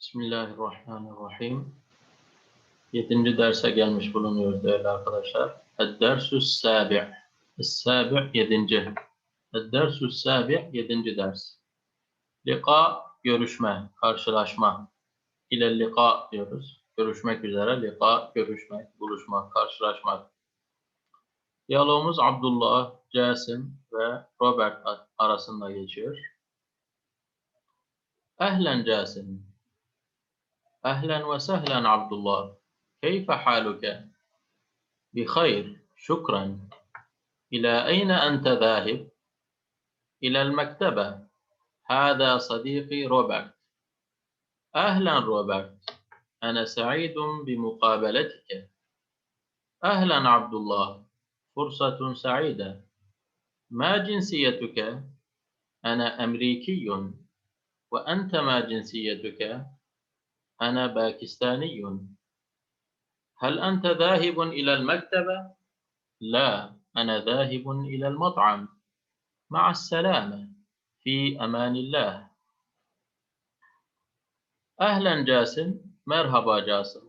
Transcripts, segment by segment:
Bismillahirrahmanirrahim. Yedinci derse gelmiş bulunuyoruz değerli arkadaşlar. Ed-dersü sabi' Es-sabi' yedinci. Ed-dersü sabi' yedinci ders. Lika, görüşme, karşılaşma. İle lika diyoruz. Görüşmek üzere. Lika, görüşmek, buluşmak, karşılaşmak. Diyalogumuz Abdullah, Casim ve Robert arasında geçiyor. Ehlen Casim. أهلا وسهلا عبد الله. كيف حالك؟ بخير شكرا. إلى أين أنت ذاهب؟ إلى المكتبة. هذا صديقي روبرت. أهلا روبرت. أنا سعيد بمقابلتك. أهلا عبد الله. فرصة سعيدة. ما جنسيتك؟ أنا أمريكي. وأنت ما جنسيتك؟ Ana bakistaniyun. Hal ente zahibun ilel mektebe? La, ana zahibun ilel mat'am. Ma'as selame. Fi emanillah. Ehlen Casim, merhaba Casim.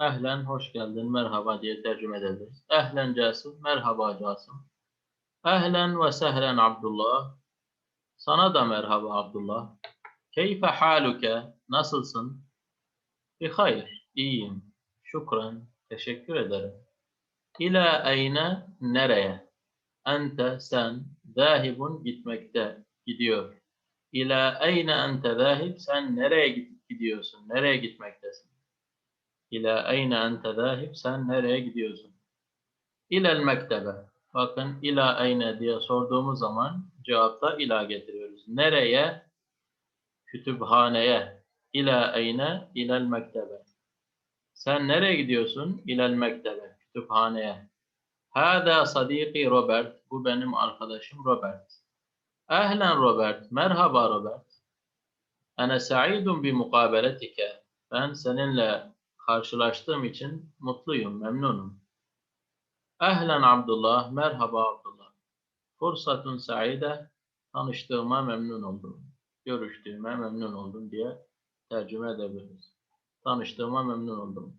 Ehlen, hoş geldin, merhaba diye tercüme edebiliriz. Ehlen Casim, merhaba Casim. Ehlen ve sehlen Abdullah. Sana da merhaba Abdullah. Keyfe haluke, nasılsın? Bihayr, iyiyim. Şükran, teşekkür ederim. İla ayna, nereye? Ente, sen, zahibun, gitmekte, gidiyor. İla ayna ente zahib, sen nereye gidiyorsun, nereye gitmektesin? İla ayna ente zahib, sen nereye gidiyorsun? İlel mektebe. Bakın ila ayna diye sorduğumuz zaman cevapta ila getiriyoruz. Nereye? Kütüphaneye. İla ayna ilel mektebe. Sen nereye gidiyorsun? İlel mektebe. Kütüphaneye. Hada sadiki Robert. Bu benim arkadaşım Robert. Ehlen Robert. Merhaba Robert. Ana sa'idun bi mukabeletike. Ben seninle karşılaştığım için mutluyum, memnunum. Ehlen Abdullah. Merhaba Abdullah. Fırsatun sa'ide. Tanıştığıma memnun oldum. Görüştüğüme memnun oldum diye tercüme edebiliriz. Tanıştığıma memnun oldum.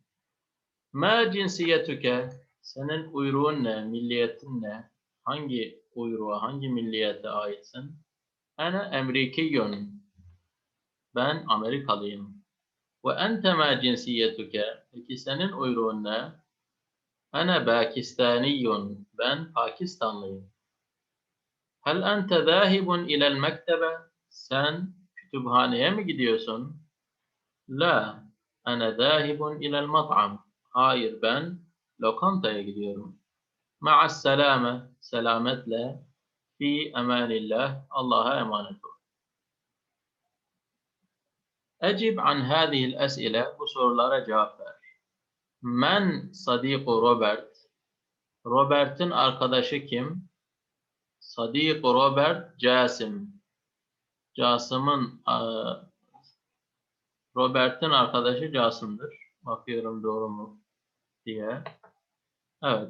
Ma cinsiyetüke senin uyruğun ne, milliyetin ne? Hangi uyruğa, hangi milliyete aitsin? Ana Amerikiyun. Ben Amerikalıyım. Ve ente ma cinsiyetüke peki senin uyruğun ne? Ana Pakistaniyun. Ben Pakistanlıyım. Hel ente zahibun ilel mektebe? Sen kütüphaneye mi gidiyorsun? La, ana zahibun ilel mat'am. Hayır ben lokantaya gidiyorum. Ma'as selame, selametle, fi emanillah, Allah'a emanet ol. Ecib an hâzihil es'ile, bu sorulara cevap ver. Men sadiku Robert, Robert'in arkadaşı kim? Sadiku Robert, Casim. Casım'ın Robert'in arkadaşı Casım'dır. Bakıyorum doğru mu diye. Evet.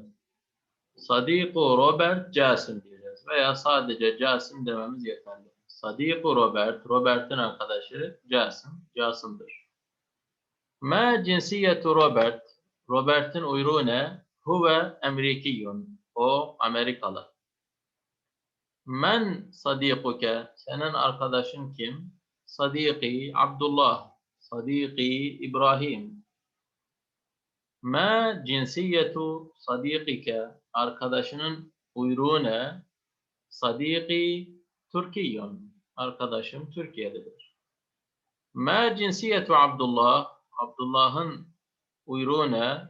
Sadiku Robert Casim diyeceğiz. Veya sadece Casim dememiz yeterli. Sadiku Robert, Robert'in arkadaşı Casim, Casım'dır. Ma cinsiyetu Robert, Robert'in uyruğu ne? Huve Amerikiyun, o Amerikalı. Men sadikuke, senin arkadaşın kim? Sadiki Abdullah, Sadiki İbrahim. Ma cinsiyetu sadikike, arkadaşının uyruğu ne? Sadiki arkadaşım Türkiye'dedir. Ma cinsiyetu Abdullah, Abdullah'ın uyruğu ne?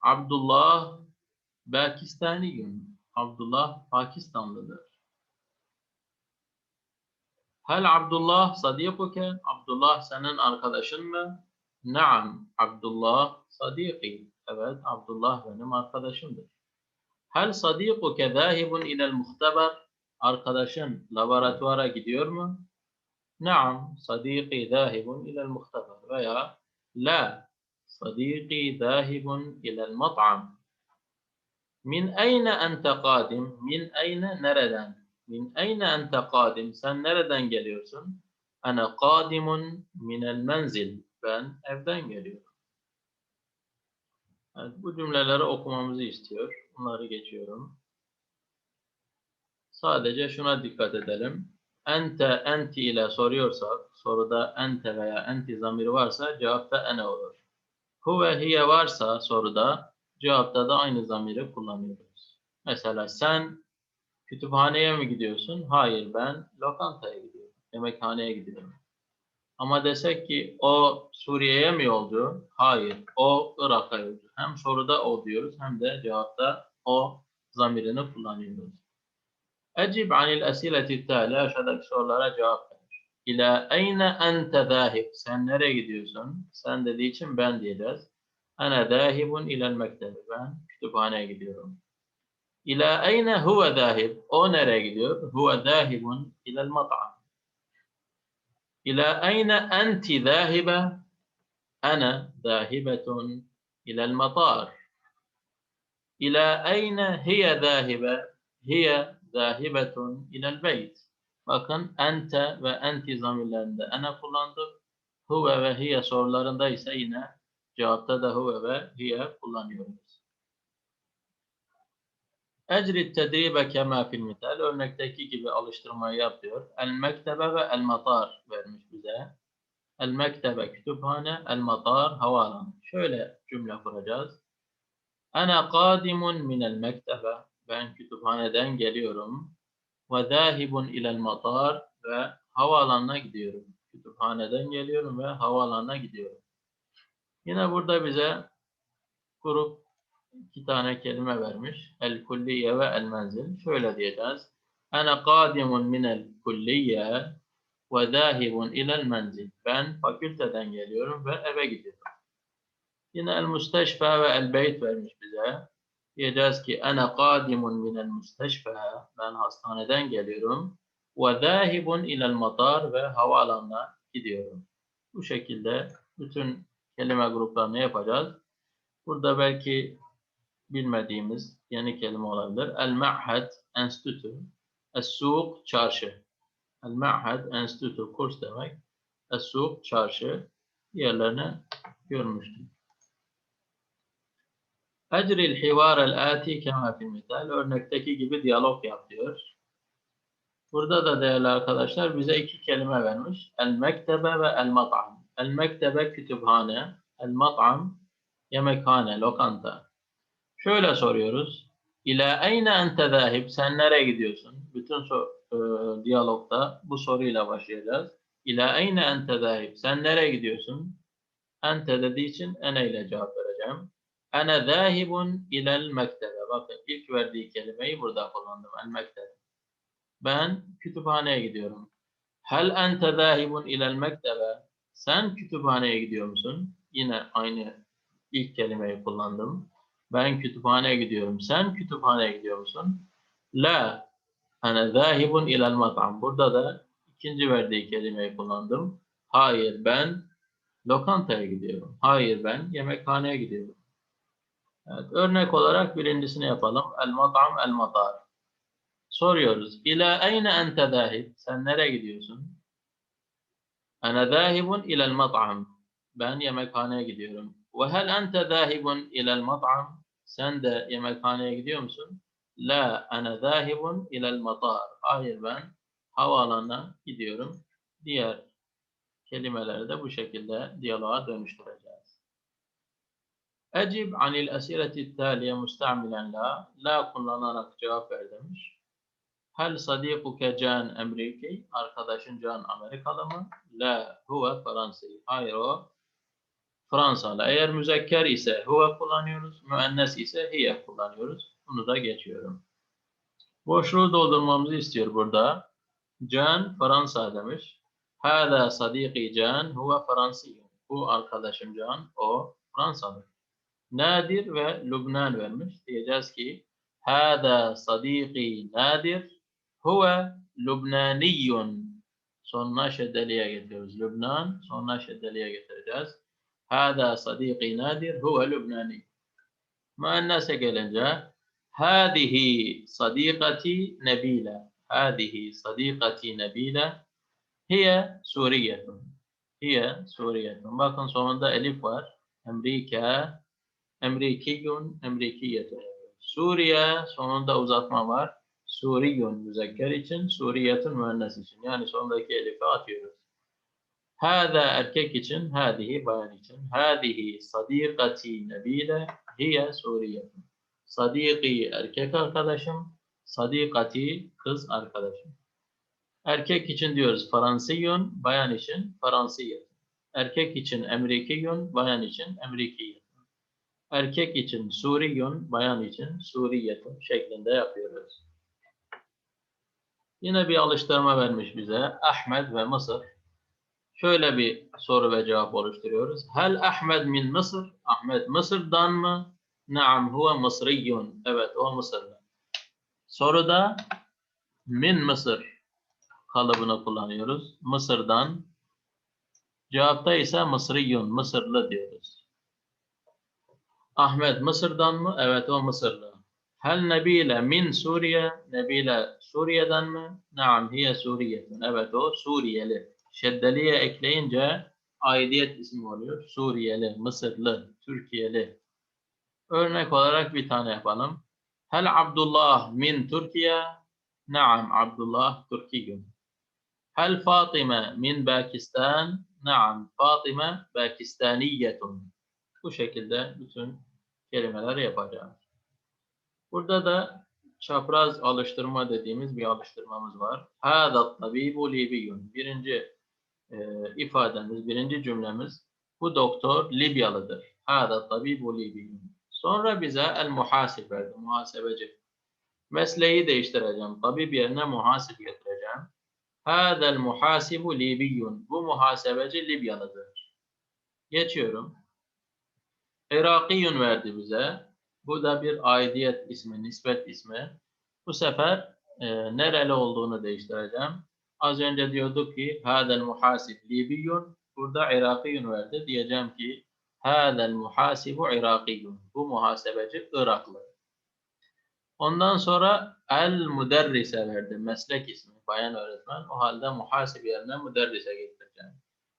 Abdullah Pakistaniyun, Abdullah Pakistanlıdır. Hel Abdullah sadikuke? Abdullah senin arkadaşın mı? Naam. Abdullah sadiki. Evet, Abdullah benim arkadaşımdır. Hel sadikuke zahibun ilel muhteber? Arkadaşın laboratuvara gidiyor mu? Naam. Sadiki zahibun ilel muhteber. Veya la. Sadiki zahibun ilel mat'am. Min ayne ente kadim? Min ayne nereden? Min ayne ente kadim? Sen nereden geliyorsun? Ana kadimun minel menzil. Ben evden geliyorum. Evet, bu cümleleri okumamızı istiyor. Bunları geçiyorum. Sadece şuna dikkat edelim. Ente, enti ile soruyorsak, soruda ente veya enti zamiri varsa cevapta ene olur. Huve, hiye varsa soruda cevapta da aynı zamiri kullanıyoruz. Mesela sen kütüphaneye mi gidiyorsun? Hayır ben lokantaya gidiyorum. Yemekhaneye gidiyorum. Ama desek ki o Suriye'ye mi yolcu? Hayır. O Irak'a yolcu. Hem soruda o diyoruz hem de cevapta o zamirini kullanıyoruz. Ecib anil esileti tali aşağıdaki sorulara cevap ver. İlâ eyne ente zâhib. Sen nereye gidiyorsun? Sen dediği için ben diyeceğiz. Ana zâhibun ilel mektebi. Ben kütüphaneye gidiyorum. İlâ eyne huve zâhib. O nereye gidiyor? Huve zâhibun ilel mat'am. İlâ eyne enti zâhibe. Ana zâhibetun ilel matar. İlâ eyne hiye zâhibe. Hiye zâhibetun ilel beyt. Bakın ente ve enti zamirlerinde ana kullandık. Huve ve hiye sorularında ise yine cevapta da huve ve hiye kullanıyoruz. Ecri tedribe kema fil misal. Örnekteki gibi alıştırmayı yapıyor. El mektebe ve el matar vermiş bize. El mektebe kütüphane, el matar havaalanı. Şöyle cümle kuracağız. Ana kadimun minel mektebe. Ben kütüphaneden geliyorum. Ve zahibun ilel matar ve havaalanına gidiyorum. Kütüphaneden geliyorum ve havaalanına gidiyorum. Yine burada bize grup iki tane kelime vermiş. El kulliye ve el menzil. Şöyle diyeceğiz. Ana kadimun minel kulliye ve zahibun ilel menzil. Ben fakülteden geliyorum ve eve gidiyorum. Yine el müsteşfa ve el beyt vermiş bize. Diyeceğiz ki ana kadimun minel müsteşfa. Ben hastaneden geliyorum. Ve zahibun ilel matar ve havaalanına gidiyorum. Bu şekilde bütün kelime gruplarını yapacağız. Burada belki bilmediğimiz yeni kelime olabilir. El-Ma'had Enstitü. Es-Suq çarşı. El-Ma'had Enstitü kurs demek. Es-Suq çarşı. Diğerlerini görmüştük. Ecril hivar el-ati kema fil misal. Örnekteki gibi diyalog yap diyor. Burada da değerli arkadaşlar bize iki kelime vermiş. El-mektebe ve el-mat'am. El-mektebe kütüphane. El-mat'am yemekhane, lokanta. Şöyle soruyoruz. İlâ eyne ente zâhib? Sen nereye gidiyorsun? Bütün so e, diyalogda bu soruyla başlayacağız. İlâ eyne ente zâhib? Sen nereye gidiyorsun? Ente dediği için ene ile cevap vereceğim. Ene zâhibun ilel mektebe. Bakın ilk verdiği kelimeyi burada kullandım. El mektebe. Ben kütüphaneye gidiyorum. Hel ente zâhibun ilel mektebe? Sen kütüphaneye gidiyor musun? Yine aynı ilk kelimeyi kullandım. Ben kütüphaneye gidiyorum. Sen kütüphaneye gidiyor musun? La. Ana zahibun ilal mat'am. Burada da ikinci verdiği kelimeyi kullandım. Hayır ben lokantaya gidiyorum. Hayır ben yemekhaneye gidiyorum. Evet, örnek olarak birincisini yapalım. El mat'am el matar. Soruyoruz. İla eyne ente zahib? Sen nereye gidiyorsun? Ana zahibun ilal mat'am. Ben yemekhaneye gidiyorum. Ve hel ente zahibun ilal mat'am? Sen de yemekhaneye gidiyor musun? La ana zahibun ilal matar. Hayır ben havaalanına gidiyorum. Diğer kelimeleri de bu şekilde diyaloğa dönüştüreceğiz. Ecib anil esileti taliye müstamilen la. La kullanarak cevap ver demiş. Hel sadikuke can Ameriki? Arkadaşın can Amerikalı mı? La huve Fransi. Hayır o Fransalı. Eğer müzekker ise huve kullanıyoruz. Müennes ise hiye kullanıyoruz. Bunu da geçiyorum. Boşluğu doldurmamızı istiyor burada. Can Fransa demiş. Hâzâ sadîkî can huve Fransiyun. Bu arkadaşım Can, o Fransalı. Nadir ve Lübnan vermiş. Diyeceğiz ki Hâzâ sadîkî Nadir huve Lübnaniyyun. Sonuna şeddeliye getiriyoruz. Lübnan, sonuna şeddeliye getireceğiz. Hâzâ sadîkî Nadir huve Lübnani. Müennese gelince Hâzihi sadîkati Nebile. Hâzihi sadîkati Nebile hiye Suriyetun. Hiye Suriyetun. Bakın sonunda elif var. Amerika, Amerikiyun, Amerikiyetun. Suriye sonunda uzatma var. Suriyun müzekker için, Suriyetun müennes için. Yani sondaki elifi atıyoruz. Hâzâ erkek için, hâdihi bayan için. Hâdihi sadîkati nebile, hiye Suriyetun. Sadîki erkek arkadaşım, sadîkati kız arkadaşım. Erkek için diyoruz Fransiyun, bayan için Fransiyet. Erkek için Emrikiyun, bayan için Emrikiyet. Erkek için Suriyun, bayan için Suriyetun şeklinde yapıyoruz. Yine bir alıştırma vermiş bize. Ahmet ve Mısır. Şöyle bir soru ve cevap oluşturuyoruz. Hel Ahmet min Mısır? Ahmet Mısır'dan mı? Naam huve Mısriyun. Evet o Mısır'dan. Soruda min Mısır kalıbını kullanıyoruz. Mısır'dan. Cevapta ise Mısriyun, Mısırlı diyoruz. Ahmet Mısır'dan mı? Evet o Mısırlı. Hel Nebile min Suriye? Nebile Suriye'den mi? Naam hiye Suriyetun. Evet o Suriyeli. Şeddeliye ekleyince aidiyet ismi oluyor. Suriyeli, Mısırlı, Türkiyeli. Örnek olarak bir tane yapalım. Hel Abdullah min Türkiye? Naam Abdullah Türkiyun. Hel Fatıma min Pakistan? Naam Fatıma Pakistaniyetun. Bu şekilde bütün kelimeler yapacağız. Burada da çapraz alıştırma dediğimiz bir alıştırmamız var. Hâdat tabibu libiyyun. Birinci e, ifademiz, birinci cümlemiz bu doktor Libyalıdır. Hâdat tabibu libiyyun. Sonra bize el muhasib verdi, muhasebeci. Mesleği değiştireceğim. Tabip yerine muhasip getireceğim. Hâdel muhasibu libiyyun. Bu muhasebeci Libyalıdır. Geçiyorum. Irakiyun verdi bize. Bu da bir aidiyet ismi, nispet ismi. Bu sefer e, nereli olduğunu değiştireceğim. Az önce diyorduk ki Hâdel muhasib libiyyun. Burada Irakiyun verdi. Diyeceğim ki Hâdel muhasibu Irakiyun. Bu muhasebeci Iraklı. Ondan sonra el müderrise verdi. Meslek ismi. Bayan öğretmen. O halde muhasib yerine müderrise getireceğim.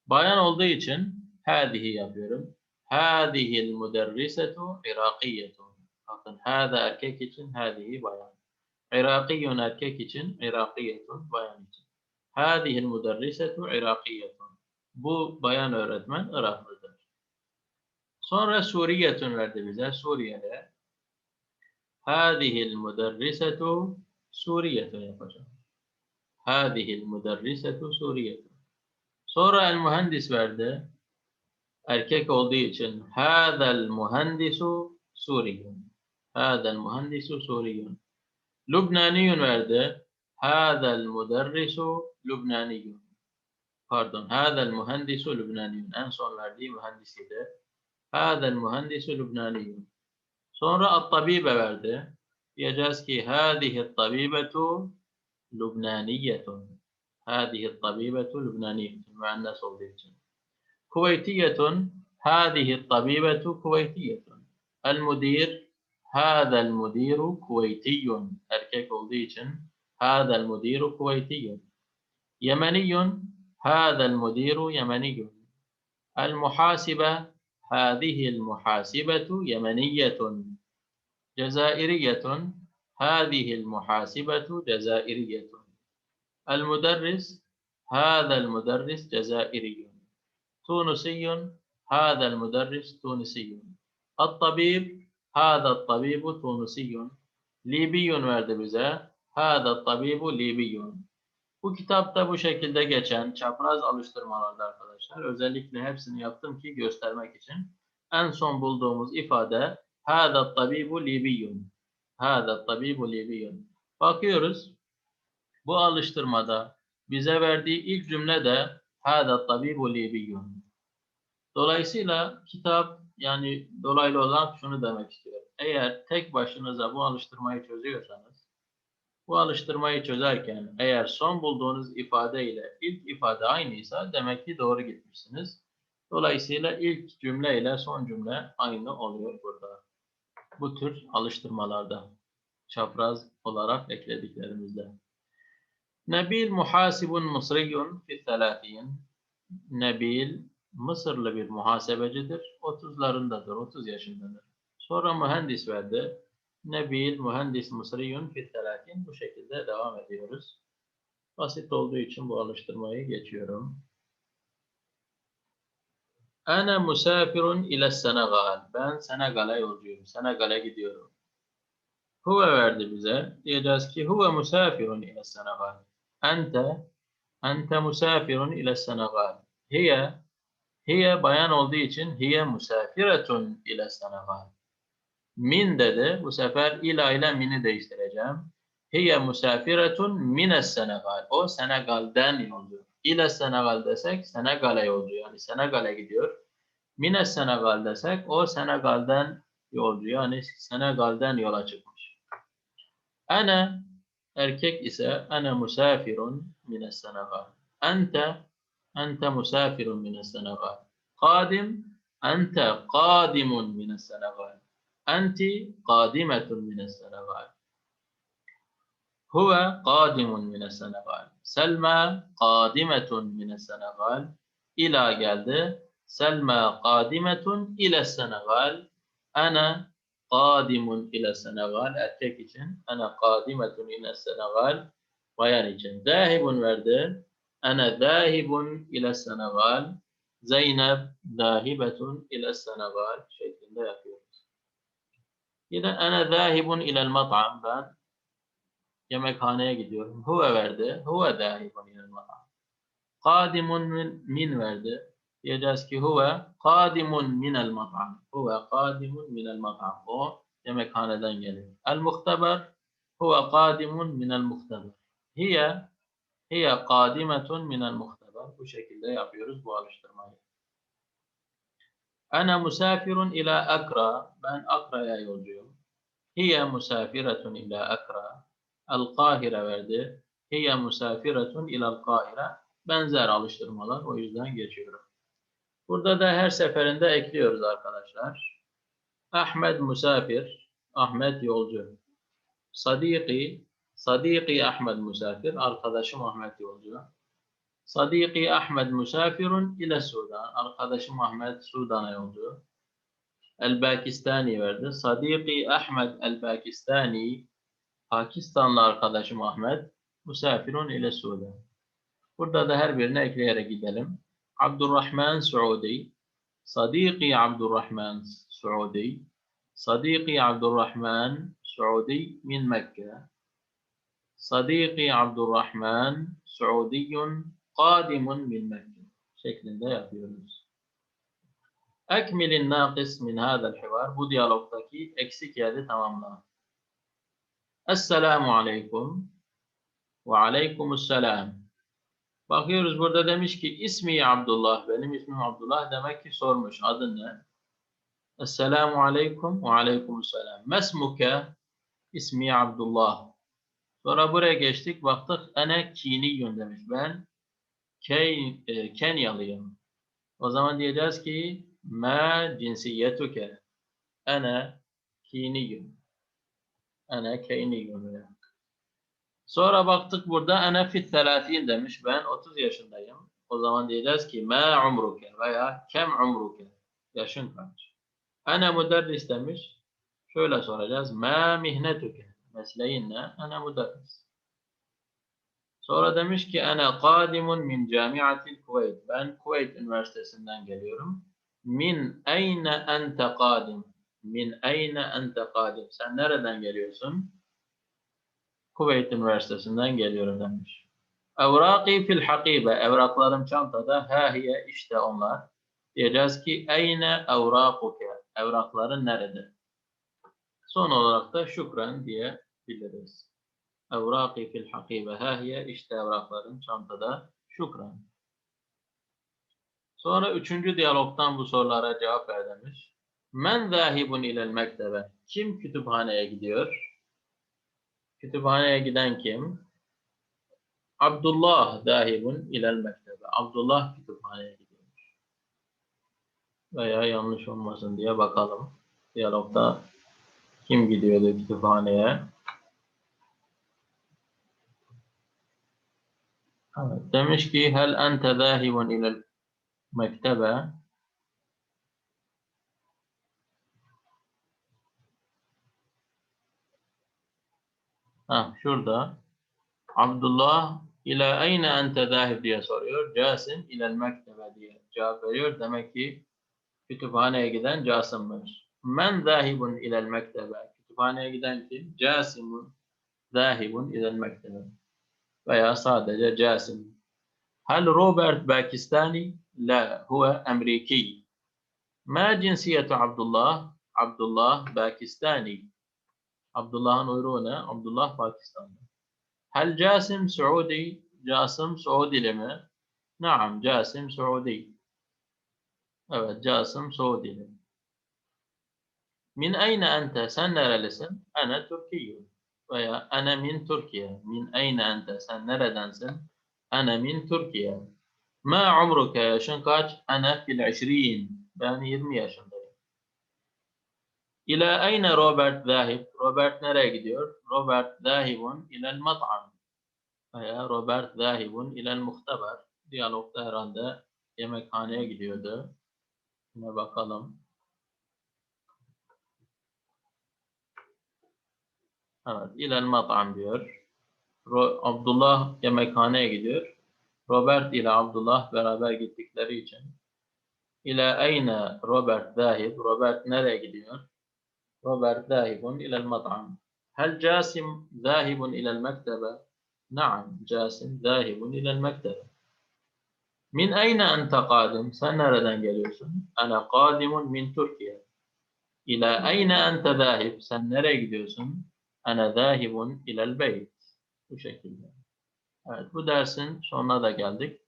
Bayan olduğu için hâdihi yapıyorum. Hâdihil müderrisetu irakiyetun. Bakın hâda erkek için hâdihi bayan. Irakiyun erkek için irakiyetun bayan için. Hâdihil müderrisetu irakiyetun. Bu bayan öğretmen Iraklıdır. Sonra Suriyetun verdi bize. Suriyeli. Hâdihil müderrisetu Suriyetun yapacağım. Hâdihil müderrisetu Suriyetun. Sonra el mühendis verdi. Erkek olduğu için hâzel mühendisu Suriyun. Hâzel mühendisu Suriyun. Lübnaniyun verdi. Hâzel müderrisu Lübnaniyun. Pardon. Hâzel mühendisu Lübnaniyun. En son verdiği mühendisiydi. Hâzel mühendisu Lübnaniyun. Sonra at-tabibe verdi. Diyeceğiz ki hâzihi tabibetu Lübnaniyetun. Hâzihi tabibetu Lübnaniyetun. Müennes olduğu için. Kuveytiyetun. Hâzihi tabibetu Kuveytiyetun. El-mudir. Hâzel mudiru Kuveytiyun. Erkek olduğu için hâzel mudiru Kuveytiyun. Yemeniyun. Hâzel mudiru Yemeniyun. El-muhasibe. هذه المحاسبة يمنية جزائرية هذه المحاسبة جزائرية المدرس هذا المدرس جزائري تونسي هذا المدرس تونسي الطبيب هذا الطبيب تونسي ليبي verdi Hâda tabibu libiyyun. Bu kitapta bu şekilde geçen çapraz alıştırmalarda arkadaşlar özellikle hepsini yaptım ki göstermek için. En son bulduğumuz ifade hâda tabibu libiyyun. Hâda tabibu libiyyun. Bakıyoruz bu alıştırmada bize verdiği ilk cümle de hâda tabibu libiyyun. Dolayısıyla kitap yani dolaylı olan şunu demek istiyor. Eğer tek başınıza bu alıştırmayı çözüyorsanız bu alıştırmayı çözerken eğer son bulduğunuz ifade ile ilk ifade aynıysa demek ki doğru gitmişsiniz. Dolayısıyla ilk cümle ile son cümle aynı oluyor burada. Bu tür alıştırmalarda çapraz olarak eklediklerimizde. Nebil muhasibun mısriyun fi thelâfiyin. Nebil Mısırlı bir muhasebecidir. 30'larındadır, 30 yaşındadır. Sonra mühendis verdi. Nebil mühendis Mısriyun fit telakin. Bu şekilde devam ediyoruz. Basit olduğu için bu alıştırmayı geçiyorum. Ana musafirun ile Senegal. Ben Senegal'e yolcuyum. Senegal'e gidiyorum. Huve verdi bize. Diyeceğiz ki huve musafirun ile Senegal. Ente ente musafirun ile Senegal. Hiye hiye bayan olduğu için hiye musafiretun ile Senegal. Min dedi. Bu sefer ila ile mini değiştireceğim. Hiye musafiretun mine Senegal. O Senegal'den yolcu. İle Senegal desek Senegal'e yolcu. Yani Senegal'e gidiyor. Mine Senegal desek o Senegal'den yolcu. Yani Senegal'den yola çıkmış. Ana erkek ise ana musafirun mine Senegal. Ente ente musafirun mine Senegal. Kadim ente kadimun mine Senegal. Enti kadimetun mines senegal. Huve kadimun mines senegal. Selma kadimetun mines senegal. İla geldi. Selma kadimetun ile senegal. Ana kadimun ile senegal. Erkek için. Ana kadimetun ile senegal. Bayan için. Zahibun verdi. Ana zahibun ile senegal. Zeynep zahibetun ile senegal şeklinde yapıyor. Yine ana zahibun ile mat'am ben yemekhaneye gidiyorum. Huve verdi. Huve zahibun ilel mat'am. Kadimun min, min verdi. Diyeceğiz ki huve kadimun minel mat'am. Huve kadimun minel mat'am. O yemekhaneden geliyor. El muhteber huve kadimun minel muhteber. Hiye hiye kadimetun minel muhteber. Bu şekilde yapıyoruz bu alıştırmayı. Ana musafirun ila Akra. Ben Akra'ya yolcuyum. Hiye musafiretun ila Akra. El-Kahire verdi. Hiye musafiretun ilal Kahire. Benzer alıştırmalar. O yüzden geçiyorum. Burada da her seferinde ekliyoruz arkadaşlar. Ahmet musafir. Ahmet yolcu. Sadiki. Sadiki Ahmet musafir. Arkadaşım Ahmet yolcu. Sadiki Ahmet musafirun ile Sudan. Arkadaşım Ahmet Sudan'a yolcu. El-Pakistani verdi. Sadiki Ahmet El-Pakistani. Pakistanlı arkadaşım Ahmet. Musafirun ile Sudan. Burada da her birine ekleyerek gidelim. Abdurrahman Suudi. Sadiki Abdurrahman Suudi. Sadiki Abdurrahman Suudi min Mekke. Sadiki Abdurrahman Suudiyun qadimun min Mekke. Şeklinde yapıyoruz. Ekmilin nakis min hadal hivar. Bu diyalogdaki eksik yeri tamamla. Esselamu aleyküm. Ve aleykümüsselam. Bakıyoruz burada demiş ki ismi Abdullah. Benim ismim Abdullah. Demek ki sormuş. Adın ne? Esselamu aleyküm ve aleykümüsselam. Mesmuke ismi Abdullah. Sonra buraya geçtik. Baktık ene kiniyun demiş. Ben E, Kenyalıyım. O zaman diyeceğiz ki ma cinsiyetuke. Ene kiniyun. Ene keyniyun. Sonra baktık burada ene fit telatin demiş. Ben 30 yaşındayım. O zaman diyeceğiz ki ma umruke veya kem umruke. Yaşın kaç? Ene müderris demiş. Şöyle soracağız. Ma mihnetuke. Mesleğin ne? Ene müderris. Sonra demiş ki ene kadimun min camiatil Kuveyt. Ben Kuveyt Üniversitesi'nden geliyorum. Min eyne ente kadim. Min eyne ente kadim. Sen nereden geliyorsun? Kuveyt Üniversitesi'nden geliyorum demiş. Evraki fil hakibe. Evraklarım çantada. Ha hiye işte onlar. Diyeceğiz ki eyne evrakuke. Evrakların nerede? Son olarak da şükran diyebiliriz. Evraki fil hakibe. Ha hiye işte evrakların çantada. Şükran. Sonra üçüncü diyalogtan bu sorulara cevap ver demiş. Men zahibun ilel mektebe. Kim kütüphaneye gidiyor? Kütüphaneye giden kim? Abdullah zahibun ilel mektebe. Abdullah kütüphaneye gidiyor. Veya yanlış olmasın diye bakalım. Diyalogda kim gidiyordu kütüphaneye? Demiş ki hel ente zahibun ilel mektebe Ha, şurada Abdullah ile ayne ente zahib diye soruyor. Casim ilel mektebe diye cevap veriyor. Demek ki kütüphaneye giden Casım'mış. Men zahibun ilel mektebe. Kütüphaneye giden kim? Casimun zahibun ilel mektebe. Veya sadece Casim. Hal Robert Pakistani? La, huve Ameriki. Ma cinsiyetu Abdullah? Abdullah Pakistani. Abdullah'ın uyruğu ne? Abdullah Pakistan'da. Hel Casim Suudi? Casım Suudili mi? Naam, Casim Suudi. Evet, Casım Suudili. Min ayne ente? Sen nerelisin? Ana Türkiye. Veya ana min Türkiye. Min ayne ente? Sen neredensin? Ana min Türkiye. Ma umruke? Yaşın kaç? Ana fil 20. Ben 20 yaşındayım. İlâ ayne Robert zahib? Robert nereye gidiyor? Robert zahibun ilel mat'am. Veya Robert zahibun ilel muhteber. Diyalogda herhalde yemekhaneye gidiyordu. Yine bakalım. Evet, ilel mat'am diyor. Ro Abdullah yemekhaneye gidiyor. Robert ile Abdullah beraber gittikleri için. İle eyne Robert zahib. Robert nereye gidiyor? Robert zahibun ilel mat'am. Hel Casim zahibun ilel mektebe? Naam, Casim zahibun ilel mektebe. Min eyne ente kadim? Sen nereden geliyorsun? Ana kadimun min Türkiye. İle eyne ente zahib? Sen nereye gidiyorsun? Ene zahibun ilel beyt. Bu şekilde. Evet bu dersin sonuna da geldik.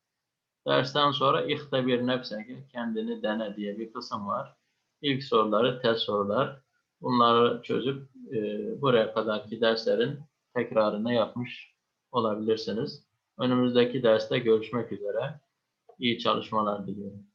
Dersten sonra ihtabir nefseke kendini dene diye bir kısım var. İlk soruları test sorular. Bunları çözüp e, buraya kadarki derslerin tekrarını yapmış olabilirsiniz. Önümüzdeki derste görüşmek üzere. İyi çalışmalar diliyorum.